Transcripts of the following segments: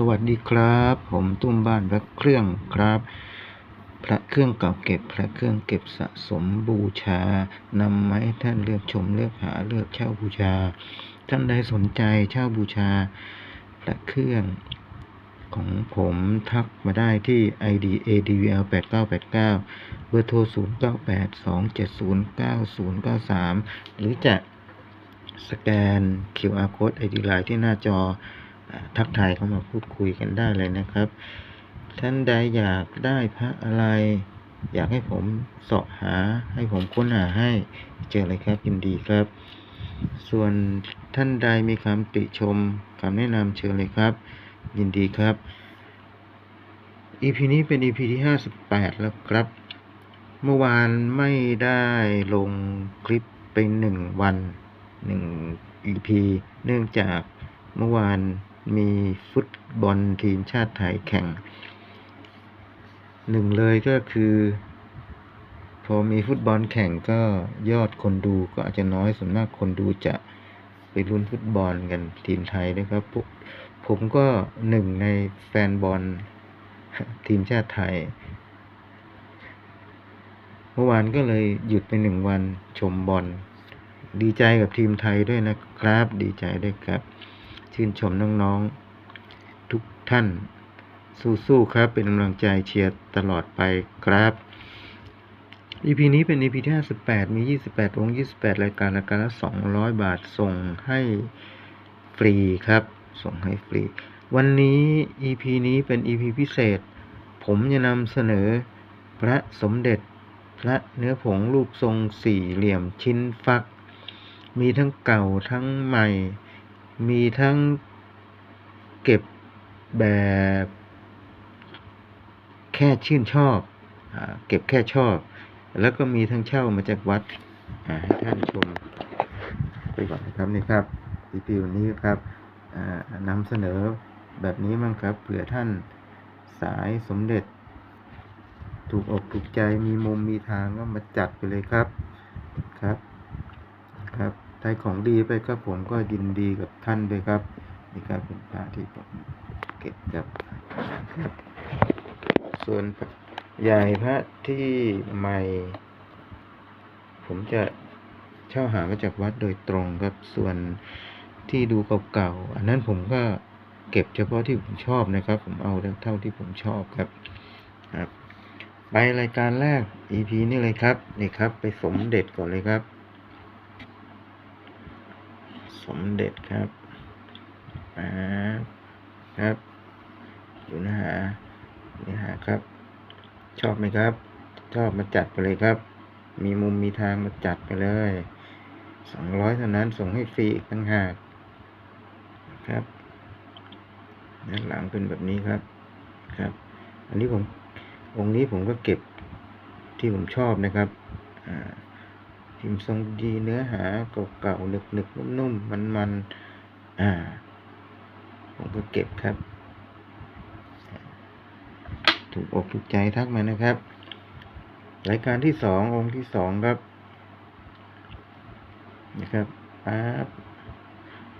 สวัสดีครับ ผมตุ้มบ้านพระเครื่องครับ พระเครื่องเก่าเก็บ พระเครื่องเก็บสะสมบูชานำมาให้ท่านเลือกชมเลือกหาเลือกเช่าบูชา ท่านใดสนใจเช่าบูชา พระเครื่องของผมทักมาได้ที่ ID ADVL 8989 เบอร์โทร 0982709093 หรือจะสแกน QR code ID Line ที่หน้าจอ ทักทายเข้ามาพูดคุยกันได้เลยนะครับ ท่านใดอยากได้พระอะไร อยากให้ผมเสาะหาให้ผมค้นหาให้เจอเลยครับยินดีครับ ส่วนท่านใดมีคำติชมคำแนะนำเชิญเลยครับ ยินดีครับ EP นี้เป็น EP ที่ 58 แล้วครับ เมื่อวานไม่ได้ลงคลิปไปหนึ่งวันหนึ่ง EP เนื่องจากเมื่อวาน มีฟุตบอลทีมชาติไทยแข่งหนึ่งเลยก็คือ พอมีฟุตบอลแข่งก็ยอดคนดูก็อาจจะน้อยส่วนมากคนดูจะไปลุ้นฟุตบอลกันทีมไทยนะครับผมผมก็หนึ่งในแฟนบอลทีมชาติไทย เมื่อวานก็เลยหยุดไปหนึ่งวันชมบอลดีใจกับทีมไทยด้วยนะครับ ดีใจด้วยครับ ชื่นชมน้องๆ ทุกท่าน สู้ๆ ครับ เป็นกำลังใจเชียร์ตลอดไปครับ EP นี้เป็น EP ที่58 มี 28 องค์ 28 รายการรายการละ 200 บาทส่งให้ฟรีครับ ส่งให้ฟรี วันนี้ EP นี้เป็น EP พิเศษ ผมจะนำเสนอพระสมเด็จพระเนื้อผงรูปทรงสี่เหลี่ยมชิ้นฟัก มีทั้งเก่าทั้งใหม่ มีทั้งเก็บแบบแค่ชื่นชอบอเก็บแค่ชอบ แล้วก็มีทั้งเช่ามาจากวัดให้ท่านชมไปก่อนนะครับนี่ครับ EP วันนี้ครับนำเสนอแบบนี้มั้งครับเผื่อท่านสายสมเด็จ ถูกอกถูกใจมีมุมมีทางก็มาจัดไปเลยครับครับครับ ได้ของดีไปครับผมก็ยินดีกับท่านด้วยครับ นี่ครับเป็นพระที่ผมเก็บครับส่วนใหญ่พระที่ใหม่ ผมจะเช่าหามาจากวัดโดยตรงครับส่วนที่ดูเก่าๆอันนั้นผมก็เก็บเฉพาะที่ผมชอบนะครับ ผมเอาเท่าที่ผมชอบครับครับ ไปรายการแรก EP นี่เลยครับนี่ครับ ไปสมเด็จก่อนเลยครับ สมเด็จครับอ่าครับอยู่นะฮะนี่ฮะครับ ชอบไหมครับ ชอบมาจัดไปเลยครับ มีมุมมีทางมาจัดไปเลยสองร้อยเท่านั้นส่งให้ฟรีอีกตั้งหากครับด้านหลังเป็นแบบนี้ครับครับ อันนี้ผมองค์นี้ผมก็เก็บที่ผมชอบนะครับอ่า พิมพ์ทรงดีเนื้อหาเก่าๆหนึกๆนุ่มๆมันๆอ่า ผมก็เก็บครับ ถูกอกถูกใจทักมานะครับ รายการที่สององค์ที่สองครับนะครับปั๊บ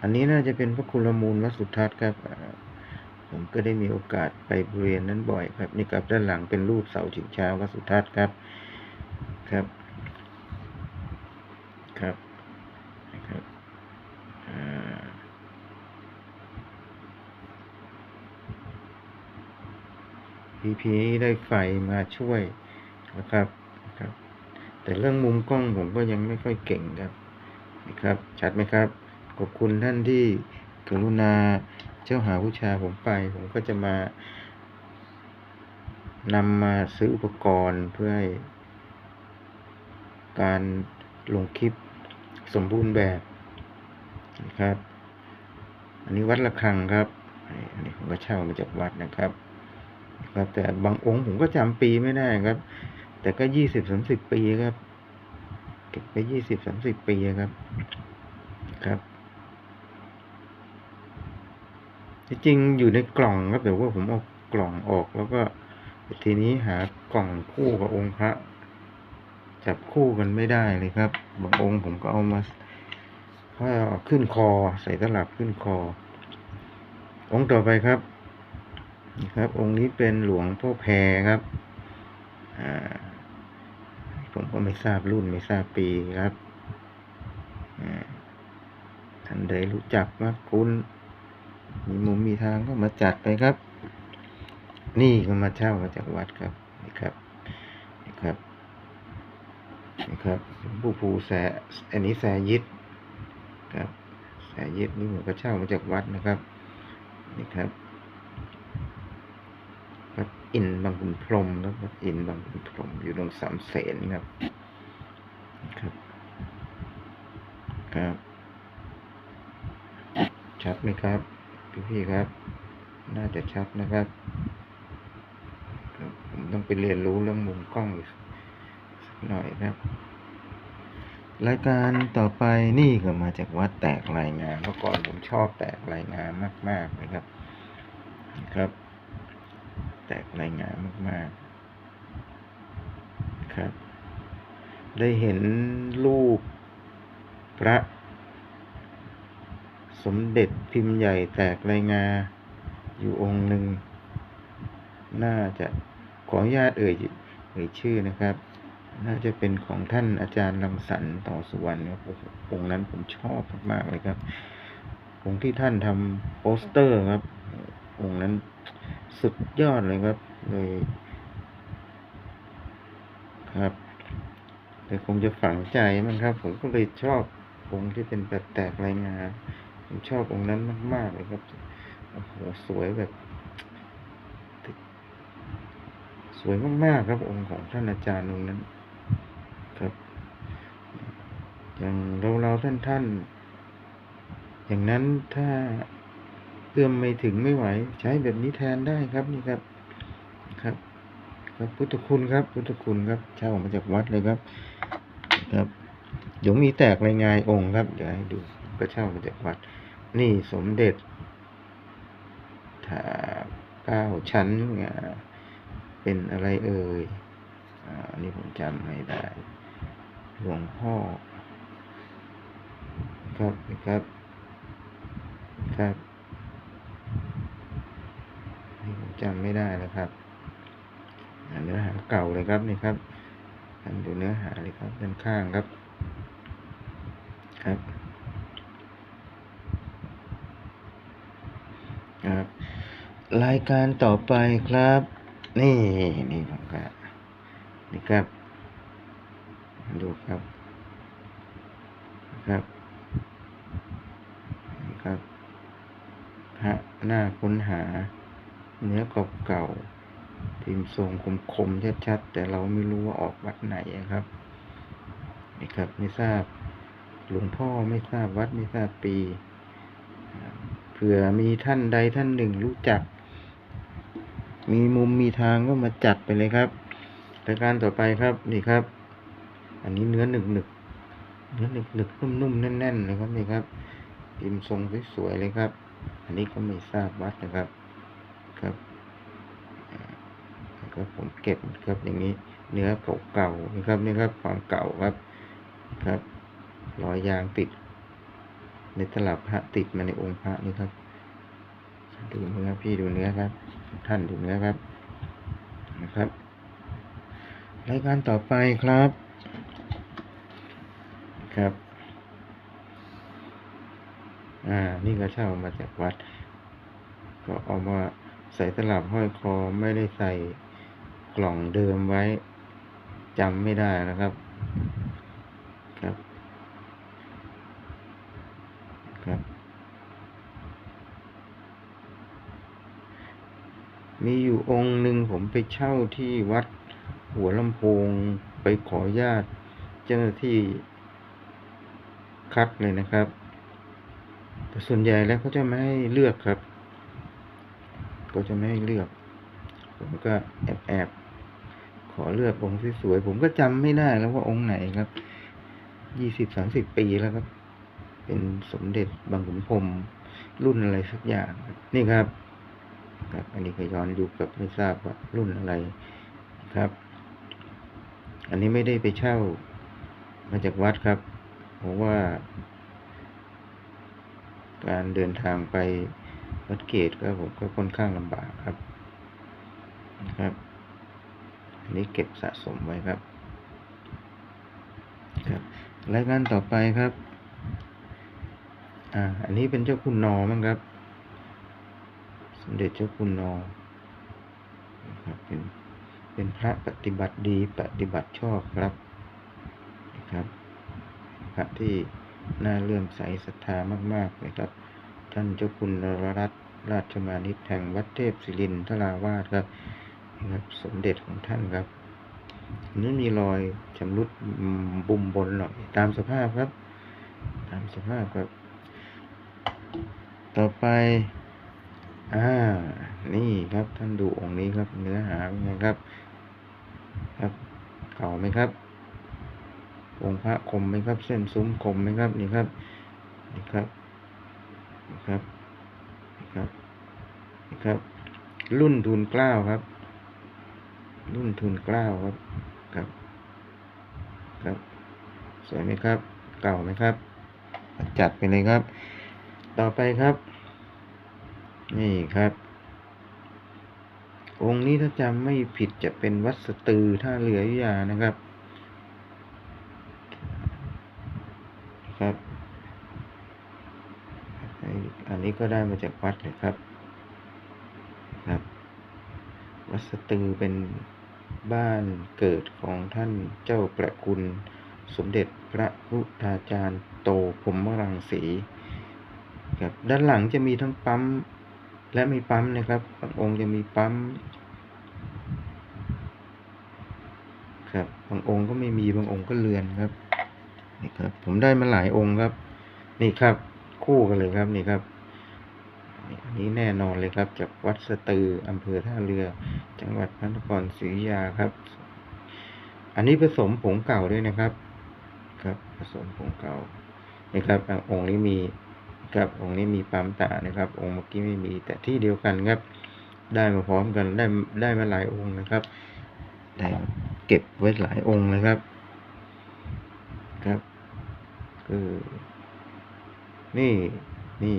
อันนี้น่าจะเป็นพระคุณลมูลวัสุทัศน์ครับ ผมก็ได้มีโอกาสไปบริเวณนั้นบ่อยครับนี่ครับด้านหลังเป็นรูปเสาชิงช้าวัสุทัศน์ครับครับ ครับนะครับอ่า PP ได้ไฟมาช่วยนะครับนะครับ แต่เรื่องมุมกล้องผมก็ยังไม่ค่อยเก่งครับนะครับ ชัดไหมครับ ขอบคุณท่านที่กรุณาเจ้าหาวิชาผมไป ผมก็จะมานำมาซื้ออุปกรณ์เพื่อให้การลงคลิป สมบูรณ์แบบนะครับ อันนี้วัดระฆังครับ อันนี้ผมก็เช่ามาจากวัดนะครับครับแต่บางองค์ผมก็จำปีไม่ได้ครับ แต่ก็ยี่สิบสามสิบปีครับ เก็บไปยี่สิบสามสิบปีครับ ครับจริงอยู่ในกล่องครับแต่ว่าผมเอากล่องออกแล้วก็ทีนี้หากล่องคู่กับองค์พระ จับคู่กันไม่ได้เลยครับบางองค์ผมก็เอามาเอาขึ้นคอใส่ตลับขึ้นคอ องค์ต่อไปครับนี่ครับ องค์นี้เป็นหลวงพ่อแพรครับผมก็ไม่ทราบรุ่นไม่ทราบปีครับท่านใดรู้จักมักคุ้นมีมุมมีทางก็มาจัดไปครับ นี่ก็มาเช่ามาจากวัดครับนี่ครับนี่ครับ นี่ครับหลวงปู่ภูแสอันนี้แสยิดครับแสยิดนี่ผมก็เช่ามาจากวัดนะครับนี่ครับวัดอินบางขุนพรมครับวัดอินบางขุนพรมอยู่ตรงสามเสนครับครับครับ ชัดไหมครับพี่ๆครับ น่าจะชัดนะครับ ผมต้องไปเรียนรู้เรื่องมุมกล้องอีก หน่อยครับรายการต่อไปนี่ก็มาจากวัดแตกรายงานเมื่อก่อนผมชอบแตกรายงานมากๆนะครับครับ แตกรายงานมากๆครับ ได้เห็นรูปพระ สมเด็จพิมพ์ใหญ่แตกรายงานอยู่องค์หนึ่ง น่าจะขออนุญาตเอ่ยเอ่ยชื่อนะครับ น่าจะเป็นของท่านอาจารย์รังสรรต่อสุวรรณครับโอ้โหองค์นั้นผมชอบมากๆเลยครับองค์ที่ท่านทำโปสเตอร์ครับ องค์นั้นสุดยอดเลยครับเลยครับแต่คงจะฝังใจมั้งครับ ผมก็เลยชอบองค์ที่เป็นแบบแตกรายงานผมชอบองค์นั้นมากๆเลยครับโอ้โหสวยแบบ สวยมากๆครับองค์ของท่านอาจารย์องค์นั้น ครับ อย่างเราเราท่านท่านๆอย่างนั้นถ้าเอื้อมไม่ถึงไม่ไหว ใช้แบบนี้แทนได้ครับนี่ครับครับ ครับพุทธคุณครับ พุทธคุณครับเช่ามาจากวัดเลยครับ ครับเดี๋ยวมีแตกรายงานองค์ครับเดี๋ยวให้ดูก็เช่ามาจากวัด นี่สมเด็จถ้าเก้าชั้นเป็นอะไรเอ่ย อ่าอันนี้ผมจำไม่ได้ หลวงพ่อ ครับครับ ครับนี่ผมจำไม่ได้แล้วครับเนื้อหาเก่าเลยครับนี่ครับท่านดูเนื้อหาเลยครับด้านข้างครับ ครับครับ รายการต่อไปครับ นี่นี่ผมก็ นี่ครับ ดูครับครับนี่ครับพระหน้าค้นหา เนื้อเก่าพิมพ์ทรงคมๆชัดๆ แต่เราไม่รู้ว่าออกวัดไหนครับนี่ครับ ไม่ทราบหลวงพ่อไม่ทราบวัดไม่ทราบปี เผื่อมีท่านใดท่านหนึ่งรู้จัก มีมุมมีทางก็มาจัดไปเลยครับ รายการต่อไปครับนี่ครับ อันนี้เนื้อหนึกหนึกๆเนื้อหนึกหนึกนุ่มนุ่มๆแน่นๆเลยครับนี่ครับพิมพ์ทรงสวยๆเลยครับ อันนี้ก็ไม่ทราบวัดนะครับครับก็ผมเก็บครับอย่างนี้เนื้อเก่าๆนะครับนี่ครับความเก่าครับครับรอยยางติด ในตลับพระติดมาในองค์พระนี่ครับดูเนื้อพี่ดูเนื้อครับ ท่านดูเนื้อครับนะครับ รายการต่อไปครับครับ อ่า นี่ก็เช่ามาจากวัด ก็เอามาใส่ตลับห้อยคอไม่ได้ใส่กล่องเดิมไว้จำไม่ได้นะครับ ครับ ครับ มีอยู่องค์หนึ่งผมไปเช่าที่วัด หัวลำโพงไปขออนุญาตเจ้าหน้าที่คัดเลยนะครับ แต่ส่วนใหญ่แล้วเขาจะไม่ให้เลือกครับก็จะไม่ให้เลือก ผมก็แอบแอบขอเลือกองค์สวยๆผมก็จำไม่ได้แล้วว่าองค์ไหนครับยี่สิบสามสิบปีแล้วครับ เป็นสมเด็จบางขุนพรมรุ่นอะไรสักอย่างนี่ครับครับ อันนี้ก็ย้อนยุคกับไม่ทราบว่ารุ่นอะไรครับ อันนี้ไม่ได้ไปเช่ามาจากวัดครับ เพราะว่า การเดินทางไปวัดเกตก็ผมก็ค่อนข้างลำบากครับนะครับ อันนี้เก็บสะสมไว้ครับครับรายการต่อไปครับ อ่า อันนี้เป็นเจ้าคุณนอมั้งครับ สมเด็จเจ้าคุณนอครับเป็น เป็นพระปฏิบัติดีปฏิบัติชอบครับนะครับพระที่น่าเลื่อมใสศรัทธามากๆเลยครับ ท่านเจ้าคุณนรรัตน์ราชมานิตแห่งวัดเทพศิรินทราวาสครับนะครับ สมเด็จของท่านครับนี่มีรอยชำรุดบุมบนหน่อยตามสภาพครับ ตามสภาพครับ ต่อไป อ่า นี่ครับท่านดูองค์นี้ครับ เนื้อหาเป็นไงครับ ครับ เก่าไหมครับองค์พระคมไหมครับ เส้นซุ้มคมไหมครับนี่ครับนี่ครับนี่ครับนี่ครับนี่ครับ รุ่นทุนเกล้าครับ รุ่นทุนเกล้าครับครับครับสวยไหมครับ เก่าไหมครับ จัดไปเลยครับ ต่อไปครับ นี่ครับ องค์นี้ถ้าจำไม่ผิดจะเป็นวัดสตือท่าเรืออยุยานะครับ ครับ อันนี้ก็ได้มาจากวัดเลยครับ ครับ วัดสตือเป็นบ้านเกิดของท่านเจ้าประคุณสมเด็จพระพุทธาจารย์โตพรมรังสีครับด้านหลังจะมีทั้งปั๊ม และม่ปั๊มนะครับบางองค์จะมีปั๊มครับบางองค์ก็ไม่มีบางองค์ก็เลือนครับนี่ครับ ผมได้มาหลายองค์ครับ นี่ครับ คู่กันเลยครับนี่ครับนี่อันนี้แน่นอนเลยครับ จากวัดสตืออำเภอท่าเรือ จังหวัดพระนครศรีอยุธยาครับ อันนี้ผสมผงเก่าด้วยนะครับ ครับ ผสมผงเก่านี่ครับองค์นี้มี ครับองค์นี้มีปั๊มตานะครับ องค์เมื่อกี้ไม่มีแต่ที่เดียวกันครับ ได้มาพร้อมกันได้ได้มาหลายองค์นะครับได้เก็บไว้หลายองค์นะครับครับคือนี่นี่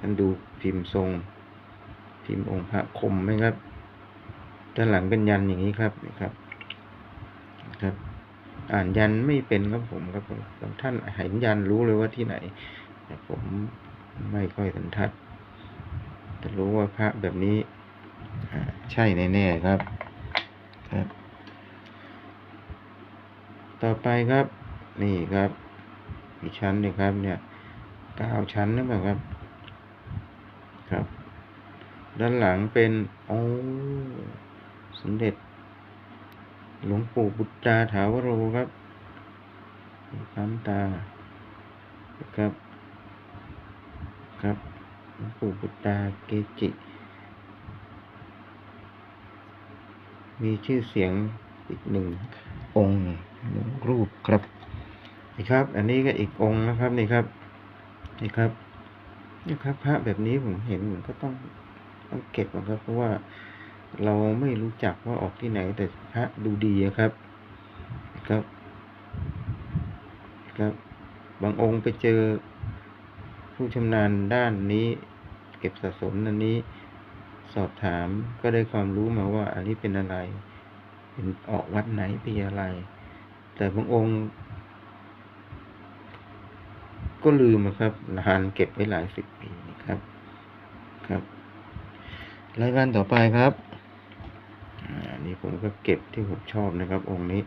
ท่านดูพิมพ์ทรง พิมพ์องค์พระคมไหมครับ ด้านหลังเป็นยันอย่างนี้ครับนี่ครับครับ อ่านยันไม่เป็นครับผมครับผมบางท่านเห็นยันรู้เลยว่าที่ไหน ผมไม่ค่อยสันทัดแต่รู้ว่าพระแบบนี้ใช่แน่ๆครับครับ ต่อไปครับ นี่ครับอีกชั้นหนึงครับ เนี่ยเก้าชั้นหรือเปล่าครับ ครับ ด้านหลังเป็นโอ้สมเด็จ หลวงปู่บุตราถาวโรครับ น้ำตาครับ ครับหลวงปู่บุตราเกจิ มีชื่อเสียงอีกหนึ่งองค์หนึ่งรูปครับนี่ครับ อันนี้ก็อีกองค์นะครับนี่ครับนี่ครับนี่ครับพระแบบนี้ผมเห็นผมก็ต้องต้องเก็บนะครับ เพราะว่าเราไม่รู้จักว่าออกที่ไหน แต่พระดูดีครับครับ ครับ บางองค์ไปเจอ ผู้ชำนาญด้านนี้ เก็บสะสมอันนี้ สอบถามก็ได้ความรู้มาว่า อันนี้เป็นอะไร เป็นออกวัดไหนป็นอะไร แต่บางองค์ ก็ลืมนะครับนานเก็บไว้หลายสิบปีนะครับ ครับรายการต่อไปครับอันนี้ผมก็เก็บที่ผมชอบนะครับ องค์นี้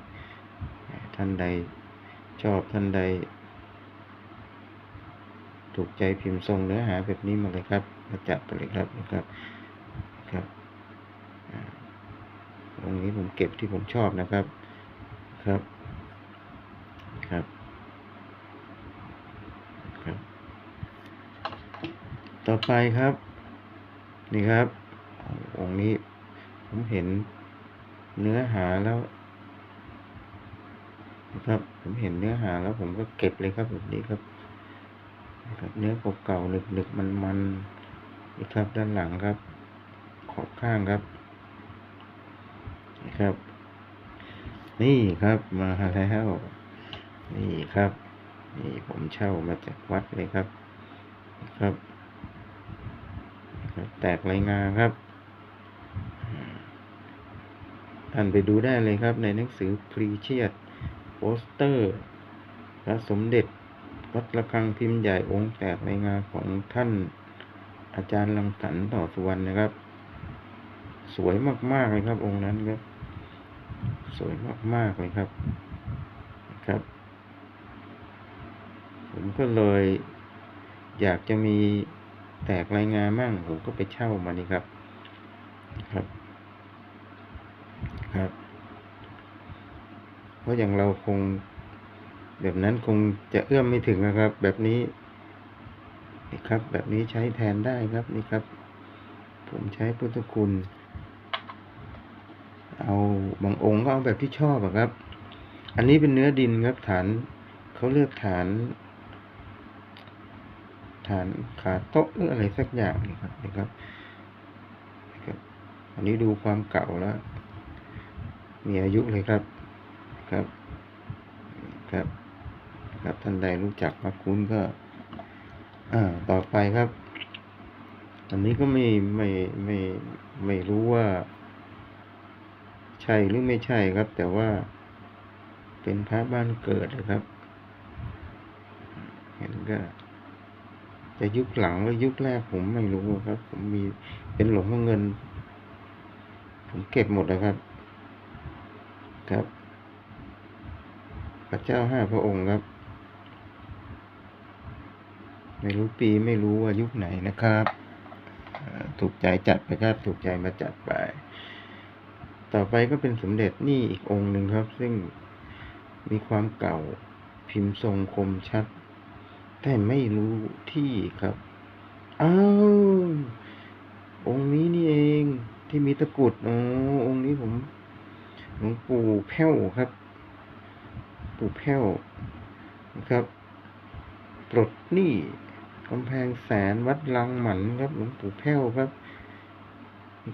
ท่านใดชอบท่านใด ถูกใจพิมพ์ทรงเนื้อหาแบบนี้มาเลยครับมาจับไปเลยครับนะครับครับอ่าองนี้ผมเก็บที่ผมชอบนะครับครับครับครับ ต่อไปครับ นี่ครับองค์นี้ผมเห็นเนื้อหาแล้วนะครับผมเห็นเนื้อหาแล้วผมก็เก็บเลยครับแบบนี้ครับ ครับเนื้อเก่าๆหนึกๆมันๆนี่ครับด้านหลังครับ ขอบข้างครับนี่ครับ นี่ครับมาแล้วนี่ครับ นี่ผมเช่ามาจากวัดเลยครับครับแตกรายงานครับอ่านไปดูได้เลยครับในหนังสือพรีเชียดโปสเตอร์พระสมเด็จ วัดระฆังพิมพ์ใหญ่องค์แตกในงานของท่านอาจารย์ลังสรรต่อสุวรรณนะครับ สวยมากๆเลยครับ องค์นั้นครับ สวยมากๆเลยครับครับ ผมก็เลย อยากจะมีแตกรายงานมั่งผมก็ไปเช่ามานี่ครับ ครับ ครับ เพราะอย่างเราคง แบบนั้นคงจะเอื้อมไม่ถึงนะครับ แบบนี้นี่ครับ แบบนี้ใช้แทนได้ครับนี่ครับ ผมใช้พุทธคุณ เอาบางองค์ก็เอาแบบที่ชอบอะครับ อันนี้เป็นเนื้อดินครับฐานเขาเลือกฐาน ฐานขาโต๊ะหรืออะไรสักอย่างนี่ครับนี่ครับนี่ครับอันนี้ดูความเก่าแล้ว มีอายุเลยครับครับครับ ครับ ท่านใดรู้จักมาคุ้นก็ อ่า ต่อไปครับ อันนี้ก็ไม่ไม่ไม่ไม่รู้ว่า ใช่หรือไม่ใช่ครับ แต่ว่าเป็นพระบ้านเกิดนะครับ เห็นก็จะยุคหลังหรือยุคแรกผมไม่รู้ครับ ผมมีเป็นหลวงพ่อเงิน ผมเก็บหมดนะครับ ครับ พระเจ้าห้าพระองค์ครับ ไม่รู้ปีไม่รู้ว่ายุคไหนนะครับ ถูกใจจัดไปครับ ถูกใจมาจัดไป ต่อไปก็เป็นสมเด็จนี่อีกองค์หนึ่งครับ ซึ่งมีความเก่าพิมพ์ทรงคมชัด แต่ไม่รู้ที่ครับอ้าวองค์นี้นี่เองที่มีตะกรุดอ๋อองค์นี้ผมหลวงปู่แพ้วครับ ปู่แพ้วนะครับปลดหนี้ กำแพงแสนวัดลังหมันครับหลวงปู่แพ้วครับ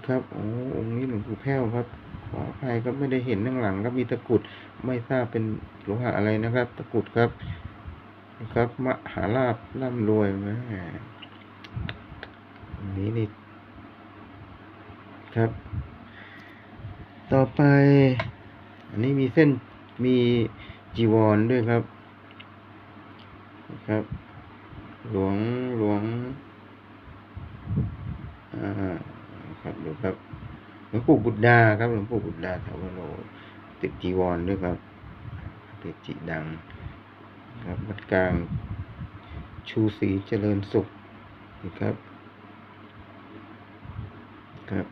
ครับโอ้องค์นี้หลวงปู่แพ้วครับขออภัยครับไม่ได้เห็นข้างหลังครับมีตะกุดไม่ทราบเป็นโลหะอะไรนะครับ ตะกุดครับครับมหาลาภร่ำรวยแหมอันนี้นี่ครับ ต่อไป อันนี้มีเส้นมีจีวรด้วยครับ ครับ หลวงหลวงอ่าครับดูครับหลวงปู่บุตรดาครับหลวงปู่บุตรดาถาวโรติดจีวรด้วยครับติดจีดังครับวัดกลางชูศรีเจริญสุขนะครับครับ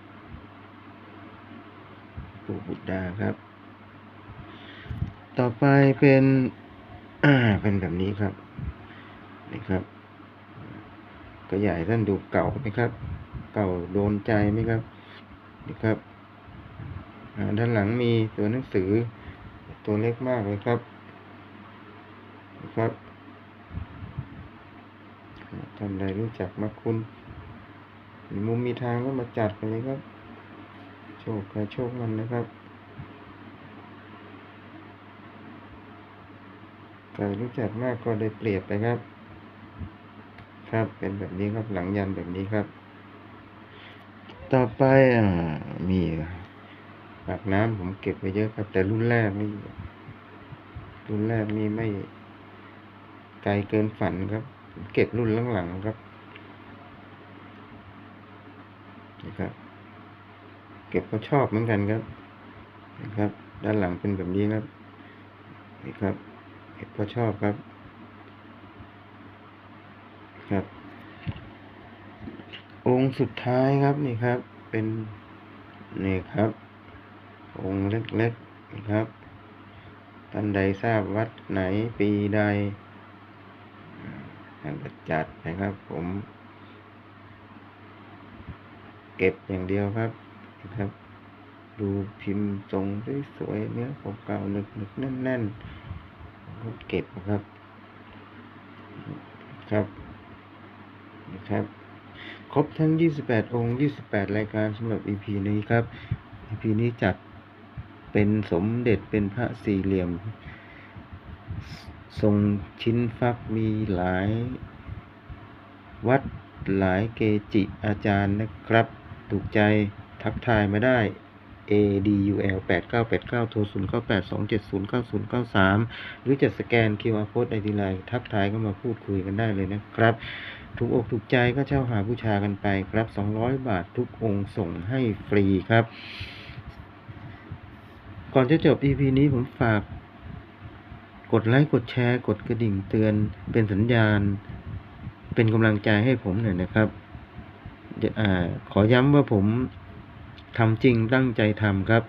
ปู่บุตรดาครับ ต่อไปเป็น อ่าเป็นแบบนี้ครับนี่ครับ ก็ใหญ่ท่านดูเก่าไหมครับ เก่าโดนใจไหมครับนี่ครับด้านหลังมีตัวหนังสือ ตัวเล็กมากเลยครับนะครับท่านใดรู้จักมาคุณมีมุมมีทางก็มาจัดกันเลยครับ โชคใครโชคมันนะครับใครรู้จักมากก็ได้เปรียบไปครับ ครับ เป็นแบบนี้ครับหลังยันแบบนี้ครับ ต่อไปอ่ามีปากน้ำผมเก็บไว้เยอะครับ แต่รุ่นแรกนี่รุ่นแรกนี่ไม่ไกลเกินฝันครับ เก็บรุ่นหลังๆครับนี่ครับ เก็บก็ชอบเหมือนกันครับนะครับ ด้านหลังเป็นแบบนี้ครับนี่ครับ เก็บก็ชอบครับ ครับ องค์สุดท้ายครับนี่ครับ เป็นนี่ครับ องค์เล็กๆนี่ครับท่านใดทราบวัดไหนปีใดท่านก็จัดนะครับ ผม เก็บอย่างเดียวครับนะครับ ดูพิมพ์ทรงสวยๆเนื้อเก่าๆหนึกๆแน่นๆก็เก็บนะครับ ครับ นะครับ ครบทั้ง 28 องค์ 28 รายการสำหรับ EP นี้ครับ EP นี้จัดเป็นสมเด็จเป็นพระสี่เหลี่ยม ทรงชิ้นฟักมีหลายวัดหลายเกจิอาจารย์นะครับ ถูกใจทักทายมาได้ A D U L 8 9 8 9โทร0 9 8 2 7 0 9 0 9 3 หรือจะสแกน QR Code ในทีไลน์ทักทายก็มาพูดคุยกันได้เลยนะครับ ถูกอกถูกใจก็เช่าหาบูชากันไปครับ 200 บาททุกองค์ส่งให้ฟรีครับ ก่อนจะจบ EP นี้ผมฝาก กดไลค์กดแชร์ กดกระดิ่งเตือนเป็นสัญญาณ เป็นกำลังใจให้ผมหน่อยนะครับอ่าขอย้ำว่าผมทำจริงตั้งใจทำครับ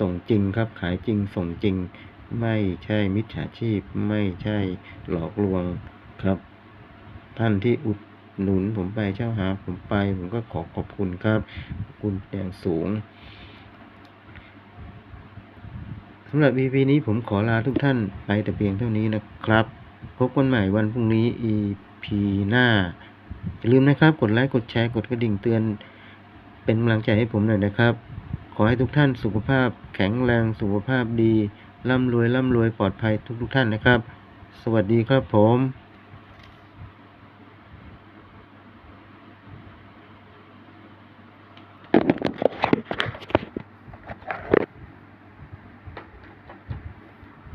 ส่งจริงครับ ขายจริงส่งจริง ไม่ใช่มิจฉาชีพ ไม่ใช่หลอกลวงครับ ท่านที่อุดหนุนผมไปเช่าหาผมไป ผมก็ขอขอบคุณครับขอบคุณอย่างสูงสำหรับ EP นี้ผมขอลาทุกท่านไปแต่เพียงเท่านี้นะครับ พบกันใหม่วันพรุ่งนี้ EP หน้า อย่าลืมนะครับ กดไลค์ กดแชร์ กดกระดิ่งเตือน เป็นกำลังใจให้ผมหน่อยนะครับ ขอให้ทุกท่านสุขภาพแข็งแรง สุขภาพดี ร่ำรวย ร่ำรวย ปลอดภัยทุกทุกท่านนะครับ สวัสดีครับผม